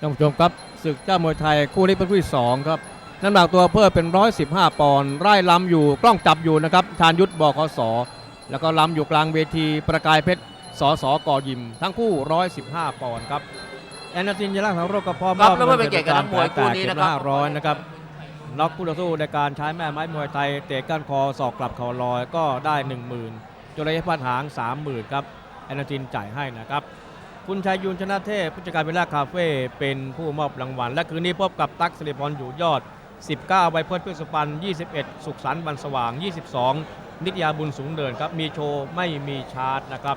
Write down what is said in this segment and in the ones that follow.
ท่านผู้ชมครับศึกเจ้ามวยไทยคู่นี้เป็นคู่ที่สองครับน้ำหนักตัวเพิ่มเป็น 115 ปอนด์ไร่ลำอยู่กล้องจับอยู่นะครับชาญยุทธบคสแล้วก็ลำอยู่กลางเวทีประกายเพชรสสกยิม ทั้งคู่ 115 ปอนด์ครับแอนนาซินยาลักษณ์โรคกระเพาะครับแล้วก็เป็นเกียรติกับนักมวยคู่นี้นะครับห้าร้อยนะครับน็อกคู่ต่อสู้ในการใช้แม่ไม้มวยไทยเตะก้านคอศอกกลับเข่าลอยก็ได้ 10,000จุลยพัฒน์หาง 30,000ครับแอนนาซินจ่ายให้นะครับ คุณชัยยุนชนะเทพผู้จัดการเวลาคาเฟ่เป็นผู้มอบรางวัล และคืนนี้พบกับตั๊กสิริพรอยู่ยอด 19ไวยพจน์พฤกษปัน21 สุขสันต์บันสว่าง 22 นิตยาบุญสูงเดินครับมีโชว์ไม่มีชาร์จนะครับ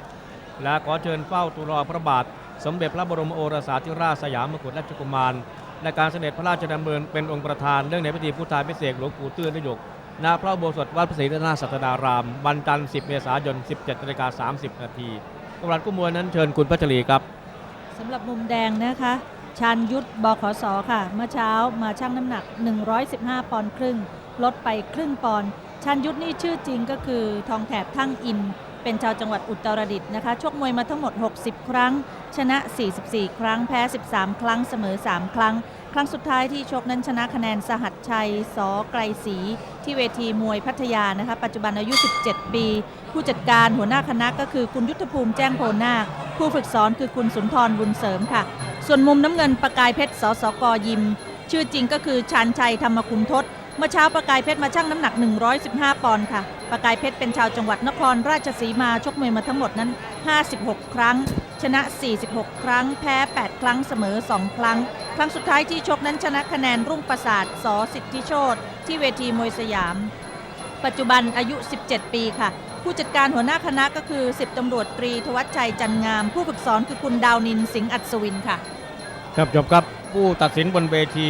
และขอเชิญเฝ้าตุลอพระบาท สมเด็จพระบรมโอรสาธิราชสยามกุฎราชกุมารในการเสด็จพระราชดำเนินเป็นองค์ประธานเรื่องในพิธีพุทธาพิเศษกหลวงปู่ตื้นนยกณพระโบสถวัดพระศรีรัตนสัตดารามวันจันทร์ 10 เมษายน 17นาฬิกา30 นาที กำลังกู้มวยนั้นเชิญคุณพัชรีครับสำหรับมุมแดงนะคะชันยุทธบขสค่ะ เมื่อเช้ามาชั่งน้ำหนัก 115 ปอนด์ครึ่ง ลดไปครึ่งปอนด์ชันยุทธนี่ชื่อจริงก็คือทองแถบทั้งอิน เป็นชาวจังหวัดอุตรดิตถ์นะคะชกมวยมาทั้งหมด 60 ครั้ง ชนะ 44 ครั้งแพ้ 13 ครั้งเสมอ 3 ครั้ง ครั้งสุดท้ายที่ชกนั้นชนะคะแนนสหัสชัยสอไกลศรีที่เวทีมวยพัทยานะคะปัจจุบันอายุ 17 ปี ผู้จัดการหัวหน้าคณะก็คือคุณยุทธภูมิแจ้งโพนาคผู้ฝึกสอนคือคุณสุนทรบุญเสริมค่ะ ส่วนมุมน้ำเงินประกายเพชรสสกยิม ชื่อจริงก็คือชานชัยธรรมคุณทศเมื่อเช้าประกายเพชรมาชั่งน้ำหนัก 115 ปอนด์ค่ะ ประกายเพชรเป็นชาวจังหวัดนครราชสีมาชกมวยมาทั้งหมดนั้น 56 ครั้ง ชนะ 46 ครั้ง แพ้ 8 ครั้งเสมอ 2 ครั้ง ครั้งสุดท้ายที่ชกนั้นชนะคะแนนรุ่งประสาทสสิทธิโชตที่เวทีมวยสยาม ปัจจุบันอายุ 17 ปีค่ะ ผู้จัดการหัวหน้าคณะก็คือ10ตำรวจตรีทวัชชัยจันงาม ผู้ฝึกสอนคือคุณดาวนินสิงห์อัศวินค่ะ ครับจบครับผู้ตัดสินบนเวที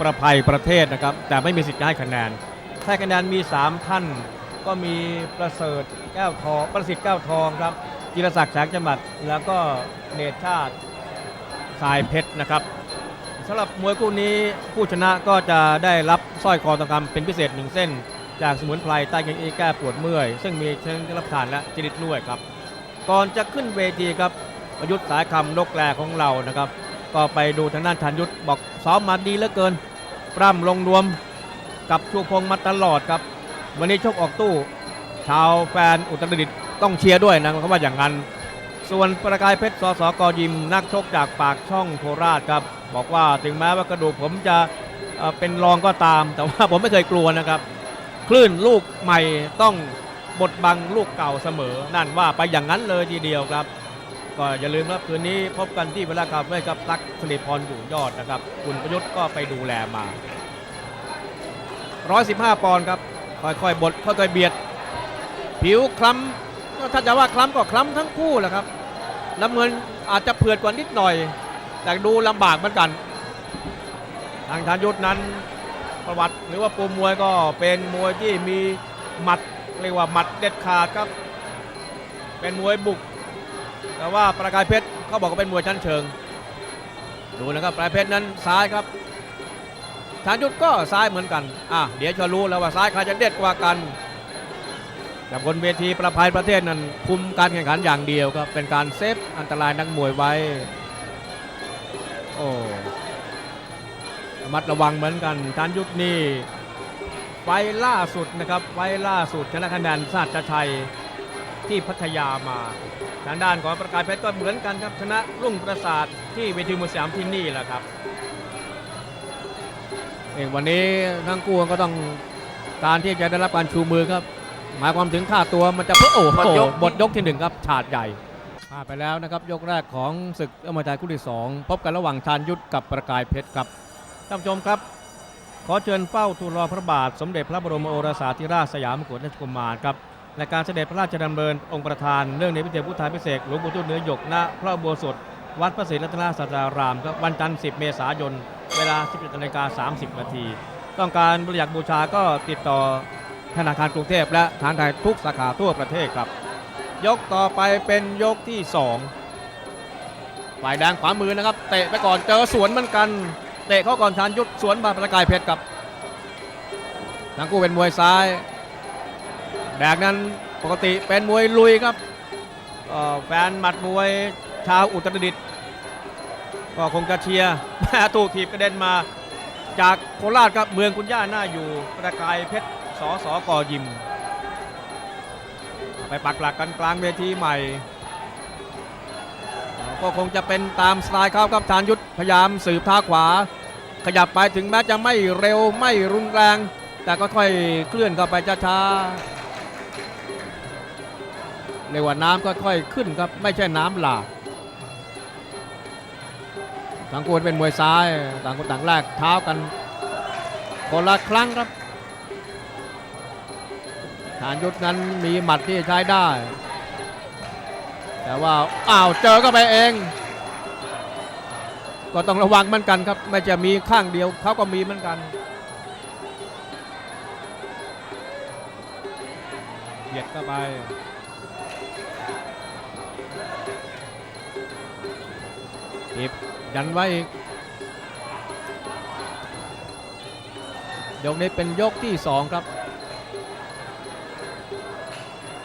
ประภัยประเทศนะครับ แต่ไม่มีสิทธิ์ให้คะแนนให้คะแนนมี 3 ท่าน ก็มีประเสริฐแก้วทองประสิทธิ์แก้วทองครับจิรศักดิ์แสงจำบัดแล้วก็เนตรชาติสายเพชรนะครับ สำหรับมวยคู่นี้ผู้ชนะก็จะได้รับสร้อยคอทองคำเป็นพิเศษหนึ่งเส้น จากสมุนไพรใต้เกงอีแก้ปวดเมื่อย ซึ่งมีเชิงรับทานและจริตด้วยครับ ก่อนจะขึ้นเวทีครับประยุทธ์สายคำนกแรของเรานะครับ ก็ไปดูทางด้านชันยุทธบอกซ้อมมาดีเหลือเกิน ปร่ำลงรวมกับชูพงมาตลอดครับ วันนี้ชกออกตู้ ชาวแฟนอุตรดิตถ์ต้องเชียร์ด้วยนะเขาว่าอย่างนั้น ส่วนประกายเพชรสสกยิมนักชกจากปากช่องโคราชครับ บอกว่าถึงแม้ว่ากระดูกผมจะเเป็นรองก็ตาม แต่ว่าผมไม่เคยกลัวนะครับ คลื่นลูกใหม่ต้องบดบังลูกเก่าเสมอ นั่นว่าไปอย่างนั้นเลยทีเดียวครับ ก็อย่าลืมครับคืนนี้พบกันที่เวลาคาเฟ่กับตักสนิพรอยู่ยอดนะครับ คุณประยุทธ์ก็ไปดูแลมา 115 ปอนด์ครับ ค่อยๆบดค่อยๆเบียด ผิวคล้ำถ้าจะว่าคล้ำก็คล้ำทั้งคู่แหละครับ น้ำเงินอาจจะเผือดกว่านิดหน่อย แต่ดูลำบากเหมือนกัน ทางชานยุทธนั้นประวัติหรือว่าปูมวยก็เป็นมวยที่มีหมัดเรียกว่าหมัดเด็ดขาดครับ เป็นมวยบุก แต่ว่าประกายเพชรเขาบอกว่าเป็นมวยชั้นเชิง ดูนะครับประกายเพชรนั้นซ้ายครับชานยุทธก็ซ้ายเหมือนกัน อะเดี๋ยวจะรู้แล้วว่าซ้ายใครจะเด็ดกว่ากัน แต่บนเวทีประภัยประเทศนั้นคุมการแข่งขันอย่างเดียวครับเป็นการเซฟอันตรายนักมวยไว้โอ้ระมัดระวังเหมือนกันชานยุทธนี่ไฟล่าสุดนะครับไฟล่าสุดชนะคะแนนสัตชัยที่พัทยามาทางด้านของประกายเพชรก็เหมือนกันครับชนะรุ่งประสาทที่เวทีมวยสยามที่นี่แหละครับเอกวันนี้ทั้งคู่ก็ต้องการที่จะได้รับการชูมือครับ หมายความถึงค่าตัวมันจะเพื่อโอ้โหหมดยกบทยกที่หนึ่งครับ ฉาดใหญ่ผ่านไปแล้วนะครับยกแรกของศึกอมตะคู่ที่สองพบกันระหว่างชานยุทธกับประกายเพชรครับท่านผู้ชมครับ ขอเชิญเฝ้าทูลรอพระบาทสมเด็จพระบรมโอรสาธิราชสยามกุฎราชกุมารครับและการเสด็จพระราชดำเนินองค์ประธานเนื่องในพิธีพุทธาพิเศษกหลวงปู่ตุ้นเนื้อหยกณพระอุโบสถวัดพระศรีรัตนศาสดารามครับวันจันทร์ 10 เมษายน เวลา11นาฬิกา30 นาที ต้องการบริจาคบูชาก็ติดต่อ ธนาคารกรุงเทพและทางไทยทุกสาขาทั่วประเทศครับ ยกต่อไปเป็นยกที่2ฝ่ายแดงขวามือนะครับ เตะไปก่อนเจอสวนเหมือนกัน เตะเข้าก่อนชานยุทธสวนมาประกายเพชรครับทั้งคู่เป็นมวยซ้าย แดกนั้นปกติเป็นมวยลุยครับแฟนหมัดมวยชาวอุตรดิตถ์ก็คงจะเชียร์แม่ถูกถีบกระเด็นมา จากโคราชครับเมืองคุณย่าหน้าอยู่ประกายเพชร สอสอกอยิม ไปปักหลักกันกลางเวทีใหม่ ก็คงจะเป็นตามสไตล์เขาครับทานยุทธพยายามสืบท่าขวา ขยับไปถึงแม้จะไม่เร็วไม่รุนแรง แต่ก็ค่อยเคลื่อนเข้าไปช้าๆเรียกว่าน้ำก็ค่อยขึ้นครับไม่ใช่น้ำหลากทั้งคู่เป็นมวยซ้ายต่างคนต่างแลกเท้ากันคนละครั้งครับ ฐานยุทธนั้นมีหมัดที่ใช้ได้ แต่ว่าอ้าวเจอก็ไปเอง ก็ต้องระวังเหมือนกันครับ ไม่จะมีข้างเดียวเขาก็มีเหมือนกัน เหยียดเข้าไปทีบยันไว้อีกยกนี้เป็นยกที่สองครับ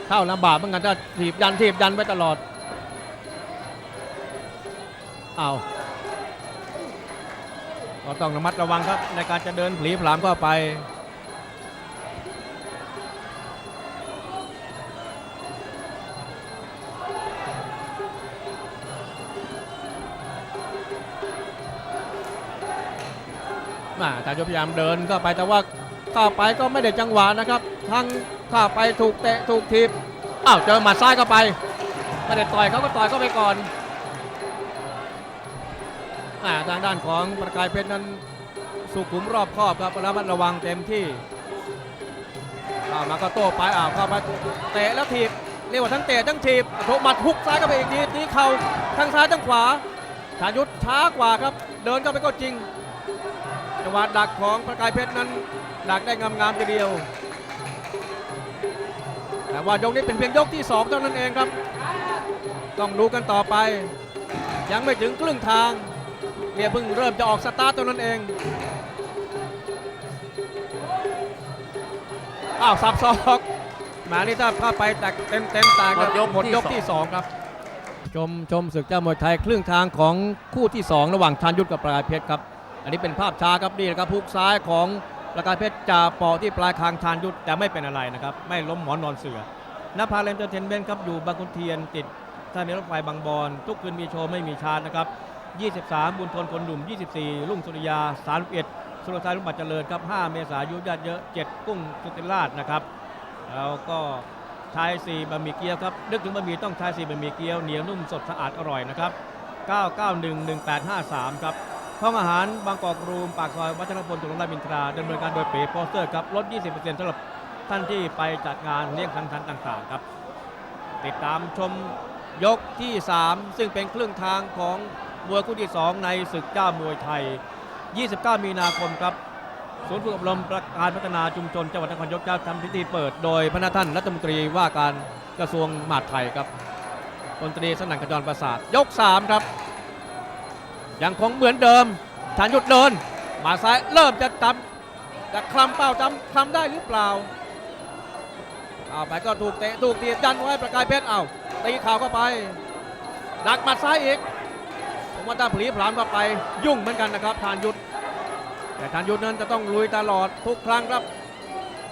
เข้าลำบากเหมือนกันถ้าถีบยันถีบยันไว้ตลอดเอาก็ต้องระมัดระวังครับในการจะเดินผลีผลามเข้าไป มาแต่ยพยายามเดินเข้าไปแต่ว่าเข้าไปก็ไม่ได้จังหวะนะครับ ทั้ง เข้าไปถูกเตะถูกทีบอ้าวเจอหมัดซ้ายเข้าไปไม่ได้ต่อยเขาก็ต่อยเข้าไปก่อนทางด้านของประกายเพชรนั้นสุขุมรอบครอบครับระมัดระวังเต็มที่เข้ามาก็โต้ไปอ้าวเข้ามาเตะแล้วทีบเรียกว่าทั้งเตะทั้งทีบโถหมัดฮุกซ้ายเข้าไปอีกทีตีเข่าทั้งซ้ายทั้งขวาชายุทธช้ากว่าครับ เดินเข้าไปก็จริงจังหวะดักของประกายเพชรนั้นดักได้งามๆทีเดียว แต่ว่ายกนี้เป็นเพียงยกที่ 2 เท่านั้นเองครับ ต้องดูกันต่อไป ยังไม่ถึงครึ่งทางเนี่ยเพิ่งเริ่มจะออกสตาร์ทเท่านั้นเองอ้าวสับศอกหมานี่ถ้าพลาไปแตกเต็มเต็มๆแตกหมดยกหมดยกที่สอง2ครับ ชมชมศึกเจ้ามวยไทยครึ่งทางของคู่ที่ 2 ระหว่างชานยุทธกับประกายเพชรครับ อันนี้เป็นภาพช้าครับนี่นะครับพุกซ้ายของ ประกายเพชรจ่าปอที่ปลายคางชานยุทธแต่ไม่เป็นอะไรนะครับ ไม่ล้มหมอนนอนเสือนภาเลนเตอร์เทนเมนครับอยู่บางขุนเทียนติดสถานีรถไฟบางบอนทุกคืนมีโชว์ไม่มีชาร์จนะครับ23 บุญทนคนหนุ่ม 24รุ่งสุริยา 31 สุรชัยรุ่งบัตรเจริญครับ 5 เมษายนญาติเยอะ 7 กุ้งสุติราชนะครับ แล้วก็ชาย4บะหมี่เกี๊ยวครับ นึกถึงบะหมี่ต้องชาย4บะหมี่เกี๊ยวเหนียวนุ่มสดสะอาดอร่อยนะครับ 9911853 ครับ ห้องอาหารบางกอกรูม ปากซอยวัชรพลถนนรามอินทราดำเนินการโดยเป๋โปสเตอร์ครับลด 20%สำหรับท่านที่ไปจัดงานเลี้ยงสังสรรค์ต่าง ๆ ครับ ติดตามชมยกที่ 3 ซึ่งเป็นครึ่งทางของมวยคู่ที่ 2 ในศึกเจ้ามวยไทย 29 มีนาคมครับศูนย์ฝึกอบรมประการพัฒนาชุมชนจังหวัดนครยกจะทำพิธีเปิดโดยพระท่านรัฐมนตรีว่าการกระทรวงมหาดไทยครับพลตรีสนั่นกระจรประสาทยก 3 ครับ ยังคงเหมือนเดิมฐานยุดเดินมาซ้ายเริ่มจะจำจะคลำเป้าจำคลำได้หรือเปล่าเอาไปก็ถูกเตะถูกตียันไว้ประกายเพชรเอาตีเข่าเข้าไป ดักหมัดซ้ายอีกผมว่าถ้าผลีผลามเข้าไปยุ่งเหมือนกันนะครับทานยุทธแต่ทานยุทธนั้นจะต้องลุยตลอดทุกครั้งครับ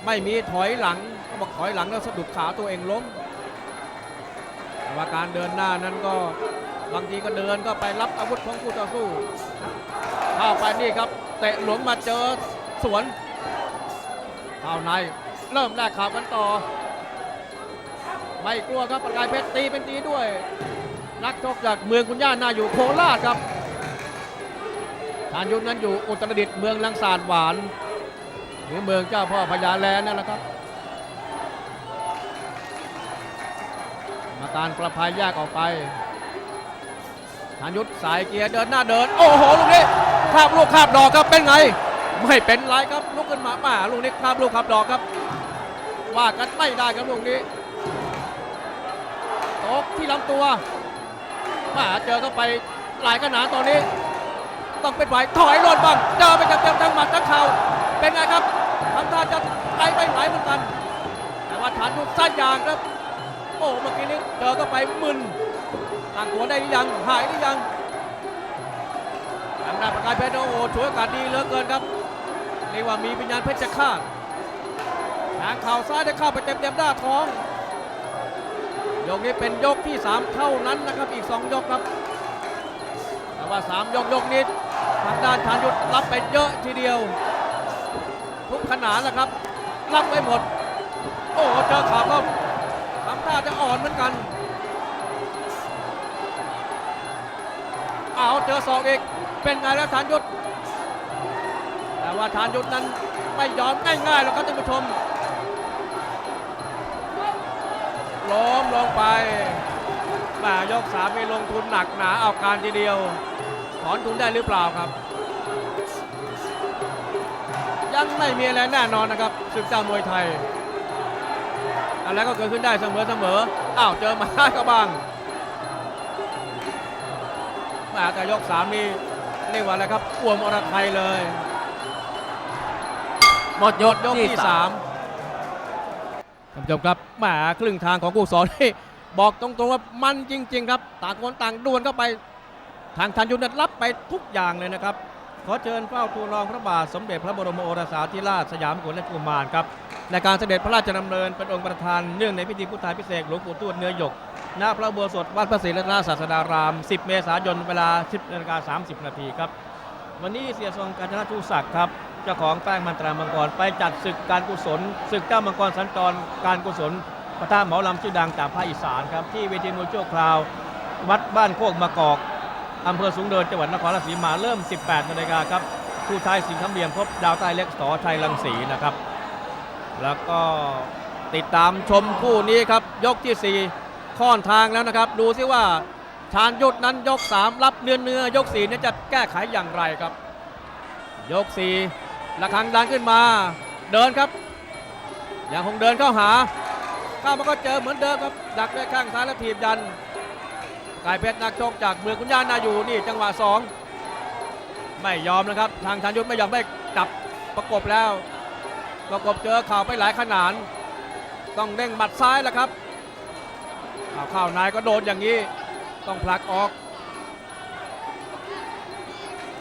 ไม่มีถอยหลังเขาบอกถอยหลังแล้วสะดุดขาตัวเองล้มแต่ว่าการเดินหน้านั้นก็ บางทีก็เดินก็ไปรับอาวุธของคู่ต่อสู้เข้าไปนี่ครับเตะหลวมมาเจอสวนเข้าในเริ่มแลกข่าวกันต่อ ไม่กลัวครับประกายเพชรตีเป็นตีด้วย นักชกจากเมืองคุณย่านาอยู่โคราชครับทานยุทธนั้นอยู่อุตรดิตถ์เมืองลังสาดหวาน หรือเมืองเจ้าพ่อพญาแลนั่นแหละครับมาการประพายแยกออกไปานยุทธสายเกียร์เดินหน้าเดิน โอ้โหลูกนี้คาบลูกคาบดอกครับเป็นไง ไม่เป็นไรครับลุกขึ้นมามาลูกนี้คาบลูกคาบดอกครับ ว่ากันไม่ได้ครับลูกนี้ตกที่ลำตัวมาเจอเข้าไปหลายขนาดตอนนี้ ต้องเป็นไหวถอยรถบ้างเจอไปเต็มทั้งหมัดทั้งเข่าเป็นไงครับทำท่าจะไปไม่ไหวเหมือนกัน แต่ว่าฐานยุทธสั้นยางครับ โอ้เมื่อกี้นี้เจอเข้าไปมึนตั้งหัวได้หรือยังหายหรือยังหน้าประกายเพชรโอ้โหช่วยโอกาสดีเหลือเกินครับเรียกว่ามีวิญญาณเพชรจะฆาตทางเข่าซ้ายได้เข้าไปเต็มเต็มหน้าท้องยกนี้เป็นยกที่ 3 เท่านั้นนะครับอีก 2 ยกครับ แต่ว่า 3 ยกยกนี้ทางด้านชาญยุทธรับไปเยอะทีเดียว ทุกขนาดแหละครับ รับไปหมด โอ้เจอข่าวก็าจะอ่อนเหมือนกัน เอาเจอศอกอีก เป็นไงแล้วชานยุทธแต่ว่าชานยุทธนั้นไม่ยอมง่ายๆหรอกครับท่านผู้ชม ล้มลงไปแมายกสามมีลงทุนหนักหนาเอาการทีเดียว ถอนทุนได้หรือเปล่าครับ ยังไม่มีอะไรแน่นอนนะครับศึกเจ้ามวยไทย อะไรก็เกิดขึ้นได้เสมอเสมออ้าวเจอมาได้ก็บ้างแมาแต่ยกสามนี่เรียกว่าอะไรครับอ้วมอรไทยเลย หมดยกยกที่ที่สาสามมท่านผู้ชมครับแหมครึ่งทางของคู่สอนนี่บอกตรงๆว่ามันจริง ๆ ครับ ต่างคนต่างดวลเข้าไป ทางทันยุทธนั้นรับไปทุกอย่างเลยนะครับ ขอเชิญเฝ้าทูลรองพระบาทสมเด็จพระบรมโอรสาธิราชสยามกุฎราชกุมารครับในการเสด็จพระราชดำเนินเป็นองค์ประธานเนื่องในพิธีพุทธาพิเศษหลวงปู่ทวดเนื้อหยกณพระอุโบสถวัดพระศรีรัตนศาสดาราม 10 เมษายนเวลา 10นาฬิกา30 นาทีครับ วันนี้เสียทรงกาญจนทูศักดิ์ครับเจ้าของแป้งมันตรามังกรไปจัดศึกการกุศลศึกเจ้ามังกรสัญจรการกุศลปะทะหมอลำชื่อดังจากภาคอีสานครับที่เวทีมวยชั่วคราว วัดบ้านโคกมะกอก อำเภอสูงเดินจังหวัดนครราชสีมาเริ่ม 18นาฬิกาครับผู้ท้ายสิงห์คำเบียมพบดาวใต้เล็กสอชัยรังสีนะครับ แล้วก็ติดตามชมคู่นี้ครับ ยกที่ 4 ค่อนทางแล้วนะครับ ดูซิว่าชาญยุทธนั้นยก 3 รับเนื้อเนื้อยก4นี่จะแก้ไขอย่างไรครับ ยก4ระฆังดังขึ้นมา เดินครับยังคงเดินเข้าหาเข้ามาก็เจอเหมือนเดิมครับ ดักด้วยข้างซ้ายและถีบยัน กายเพชรนักชกจากเมืองคุณย่านาอยู่นี่จังหวะ2ไม่ยอมนะครับ ทางชาญยุทธไม่ยอมได้จับประกบแล้ว ประกบเจอเข่าไปหลายขนาดต้องเด้งหมัดซ้ายแล้วครับเอาเข้านายก็โดนอย่างนี้ ต้องผลักออก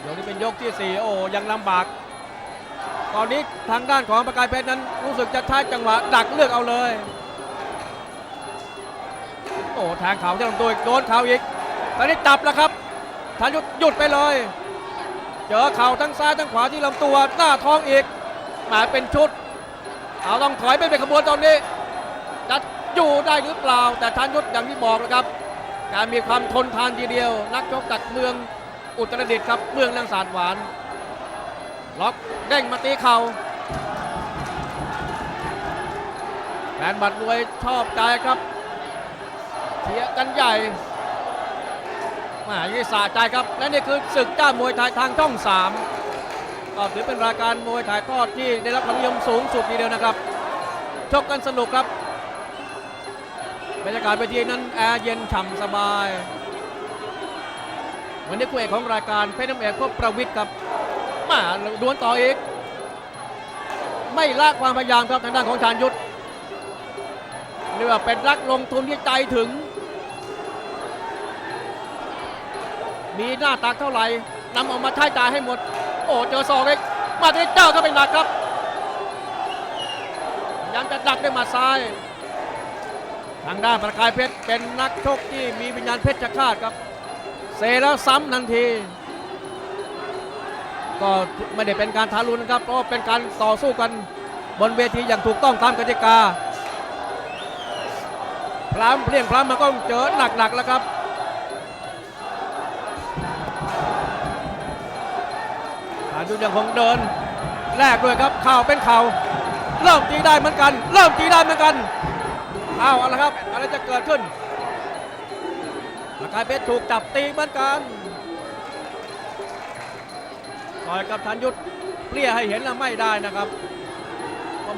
เดี๋ยวนี้เป็นยกที่ 4 โอ้ยังลำบาก ตอนนี้ทางด้านของประกายเพชรนั้นรู้สึกจะใช้จังหวะดักเลือกเอาเลย โอ้แทงเข่าที่ลำตัวอีกโดนเข่าอีก ตอนนี้จับแล้วครับทายุทธหยุดไปเลย เจอเข่าทั้งซ้ายทั้งขวาที่ลำตัวหน้าท้องอีกแหมาเป็นชุด เอาต้องถอยไปเป็นขบวนตอนนี้จะอยู่ได้หรือเปล่า แต่ทานยุทธอย่างที่บอกนะครับ การมีความทนทานทีเดียว นักชกจากเมืองอุตรดิตถ์ครับเมืองนางสารหวาน ล็อกเด้งมาตีเข่าแฟนบัตรรวยชอบใจครับ เชียร์กันใหญ่แหมายี่สาใจครับ และนี่คือศึกจ้ามวยไทยทางช่องสามก็ถือเป็นรายการมวยถ่ายทอดที่ได้รับความนิยมสูงสุดทีเดียวนะครับชกกันสนุกครับบรรยากาศเวทีนั้นแอร์เย็นฉ่ำสบาย วันนี้คู่เอกของรายการเพชรน้ำเอกพบประวิทย์ครับมาดวลต่ออีก ไม่ละความพยายามครับทางด้านของชาญยุทธเรียกว่าเป็นรักลงทุนที่ใจถึง มีหน้าตักเท่าไหร่นำออกมาใช้จ่ายให้หมด โอ้เจอศอกเอกมาที่เจ้าก็เป็นหนักครับยายามจะดักด้วยมาซ้าย ทางด้านประกายเพชรเป็นนักชกที่มีวิญญาณเพชรจะฆาตครับเซแล้วซ้ำทันที ก็ไม่ได้เป็นการทารุณนะครับเพราะเป็นการต่อสู้กันบนเวทีอย่างถูกต้องตามกติกาพรามเพลียงพรามมันก็เจอหนักๆแล้วครับายุยังคงเดินแลกด้วยครับเข่าเป็นเข่าเริ่มตีได้เหมือนกัน เริ่มตีได้เหมือนกันเอาเอาละครับอะไรจะเกิดขึ้นประกายเพชรถูกจับตีเหมือนกันต่อยกับธันยุทธเปลี่ยให้เห็นแล้วไม่ได้นะครับ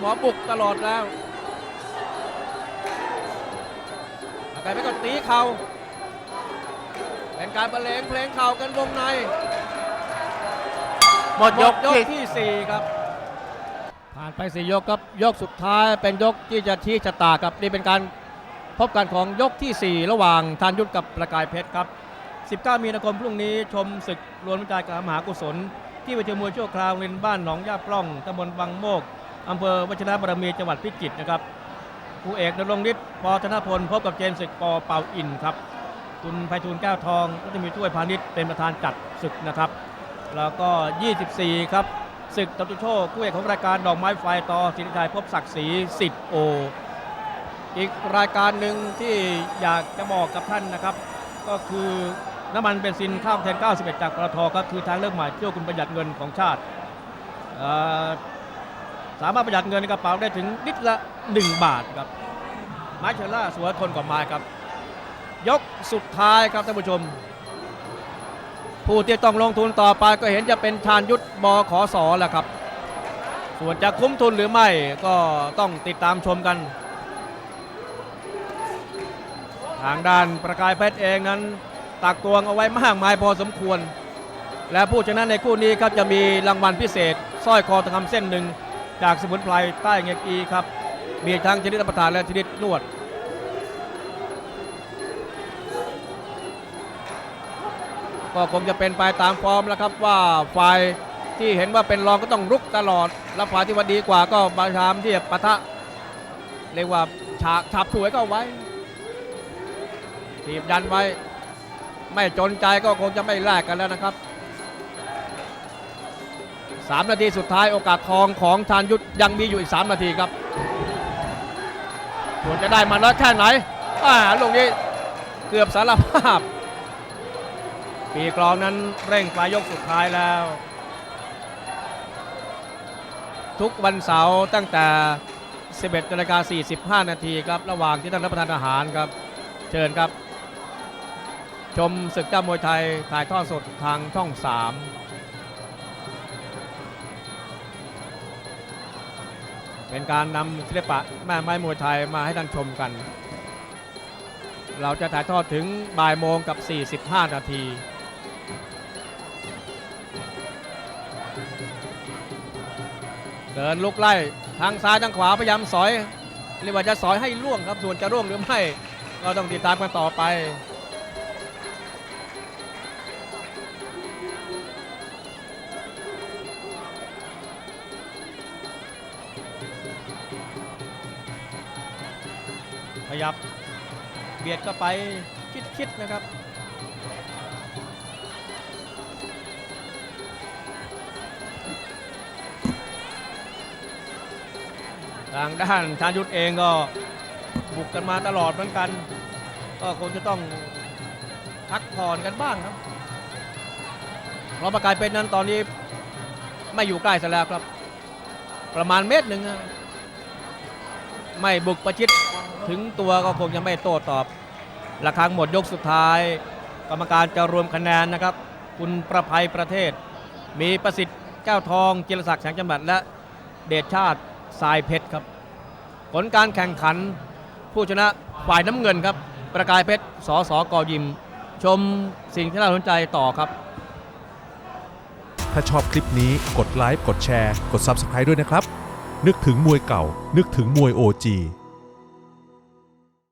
หมอบุกตลอดแล้วประกายเพชรก็ตีเข่าเป็นการบรรเลงเพลงเข่ากันวงใน หมดยกยกที่ที่ 4 ครับ ผ่านไป4ยกครับยกสุดท้ายเป็นยกที่จะชี้ชะตาครับนี่เป็นการพบกันของยกที่ 4 ระหว่างทานยุทธกับประกายเพชรครับ 19 มีนาคมพรุ่งนี้ชมศึกรวมวิจัยการมหากุศล ที่เวทีมวยชั่วคราวรินบ้านหนองย่าปล้องตำบลวังโมกอำเภอวชิรบารมีจังหวัดพิจิตรนะครับผู้เอกนรงค์ฤทธิ์ปอธนพลพบกับเจนศึกปอเป่าอินครับ คุณไพฑูรย์แก้วทองก็จะมีถ้วยพาณิชย์เป็นประธานจัดศึกนะครับ แล้วก็ 24 ครับศึกตตุโชคคู่เอกของรายการดอกไม้ไฟต่อสิริชัยพบศักดิ์ศรีสิทธิ์โอ อีกรายการหนึ่งที่อยากจะบอกกับท่านนะครับ ก็คือน้ำมันเบนซินข้าวแทน 91 จากปตทครับคือทางเลือกใหม่ที่ช่วคุณประหยัดเงินของชาติ สามารถประหยัดเงินในกระเป๋าได้ถึงลิตรละ 1 บาทครับไม้เชลล่าสวยทนกว่าไม้ครับ ยกสุดท้ายครับท่านผู้ชม ผู้ที่ต้องลงทุนต่อไปก็เห็นจะเป็นชาญยุทธบขอสอแหละครับ ส่วนจะคุ้มทุนหรือไม่ก็ต้องติดตามชมกัน ทางด้านประกายเพชรเองนั้น ตักตวงเอาไว้มากมายพอสมควร และผู้ชนะในคู่นี้ครับจะมีรางวัลพิเศษสร้อยคอทองคำเส้นหนึ่งจากสมุนไพรใต้เงยกีครับ มีทั้งชนิดรับประทานและชนิดนวด ก็คงจะเป็นไปตามฟอร์มแล้วครับว่าฝ่ายที่เห็นว่าเป็นรองก็ต้องรุกตลอด แล้วฝ่ายที่ว่าดีกว่าก็บาชามที่จะปะทะเรียกว่าฉากฉับสวยก็เอาไว้ทีบดันไว้ ไม่จนใจก็คงจะไม่แลกกันแล้วนะครับ3นาทีสุดท้ายโอกาสทองของชาญยุทธยังมีอยู่อีก3นาทีครับควรจะได้มาน้อยแค่ไหนอ่าลูกนี้เกือบสารภาพ ปีกลองนั้นเร่งปลายยกสุดท้ายแล้ว ทุกวันเสาร์ตั้งแต่ 11นาฬิกา45 นาทีครับ ระหว่างที่ท่านรับประทานอาหารครับ เชิญครับ ชมศึกเจ้ามวยไทยถ่ายทอดสดทางช่อง 3 เป็นการนำศิลปะแม่ไม้มวยไทยมาให้ท่านชมกันเราจะถ่ายทอดถึงบ่ายโมงกับ 45 นาที เดินลุกไล่ทางซ้ายทางขวาพยายามสอยเรียกว่าจะสอยให้ล่วงครับส่วนจะร่วงหรือไม่ก็ต้องติดตามกันต่อไปขยับเบียดก็ไปคิดๆนะครับางด้านชาญยุทธเองก็บุกกันมาตลอดเหมือนกัน ก็คงจะต้องพักผ่อนกันบ้างครับเพราะประกายเป็นนั้นตอนนี้ไม่อยู่ใกล้ซะแล้วครับ ประมาณเมตรหนึ่งไม่บุกประชิดถึงตัวก็คงจะไม่โต้ตอบระครังหมดยกสุดท้าย กรรมการจะรวมคะแนนนะครับ คุณประภัยประเทศ มีประสิทธิ์แก้วทองจิรศักดิ์แสงจำบัดและเดชชาติสายเพชรครับ ผลการแข่งขัน ผู้ชนะฝ่ายน้ำเงินครับ ประกายเพชรสอสอกอยิม ชมสิ่งที่น่าสนใจต่อครับ ถ้าชอบคลิปนี้กดไลค์กดแชร์ กด Subscribe ด้วยนะครับ นึกถึงมวยเก่า นึกถึงมวย OG